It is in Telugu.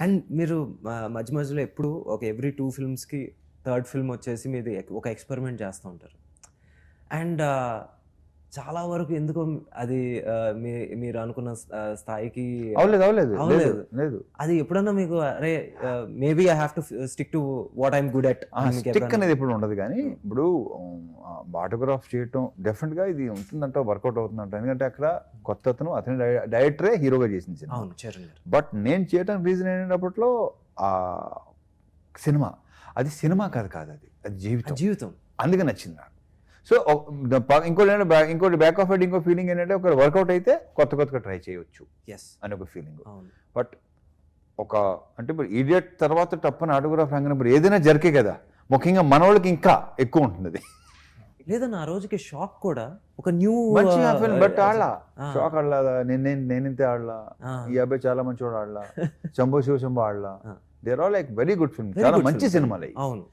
అండ్ మీరు మధ్య మధ్యలో ఎప్పుడు ఒక ఎవ్రీ టూ ఫిల్మ్స్కి థర్డ్ ఫిల్మ్ వచ్చేసి మీది ఒక ఎక్స్పెరిమెంట్ చేస్తూ ఉంటారు. అండ్ చాలా వరకు ఎందుకో అది మీరు అనుకున్న స్థాయికి అవలేదు అవలేదు అవలేదు. లేదు అది ఎప్పుడన్నా మీకు అరే maybe I have to stick to what I'm good at stick అనేది ఎప్పుడు ఉండదు కానీ ఇప్పుడు ఆటోగ్రాఫ్ చేయటం డెఫినెట్గా ఇది ఉంటుందంట వర్కౌట్ అవుతుందంట. ఎందుకంటే అక్కడ కొత్త అతను అతని డైరెక్టరే హీరోగా చేసింది అవును బట్ నేను చేయడానికి రీజన్ ఏంటప్పట్లో ఆ సినిమా. అది సినిమా కాదు కాదు అది. జీవితం. జీవితం. అందుకే నచ్చింది నాకు. సో ఇంకోటి ఏంటంటే back- ఇంకోటి బ్యాక్ ఆఫ్ హెడ్ ఇంకో ఫీలింగ్ ఏంటంటే ఒక వర్కౌట్ అయితే కొత్త కొత్తగా ట్రై చేయొచ్చు ఎస్ అని ఒక ఫీలింగ్ బట్ ఒక అంటే ఇప్పుడు ఈడియట్ తర్వాత టప్పని ఆటోగ్రాఫ్ రంగినప్పుడు ఏదైనా జరిగే కదా ముఖ్యంగా మనోళ్ళకి ఇంకా ఎక్కువ ఉంటుంది అది లేదన్న ఆ రోజుకి షాక్ కూడా ఒక న్యూ మంచిగా ఫీల్ బట్ ఆడలా. షాక్ ఆడలా నేను నేను నేనింతే ఆడలా. ఈ అబ్బాయి చాలా మంచివాడు ఆడలా. Shambho Shiva Shambho ఆడలా. There are like very good film చాలా మంచి. సినిమాలు అవును.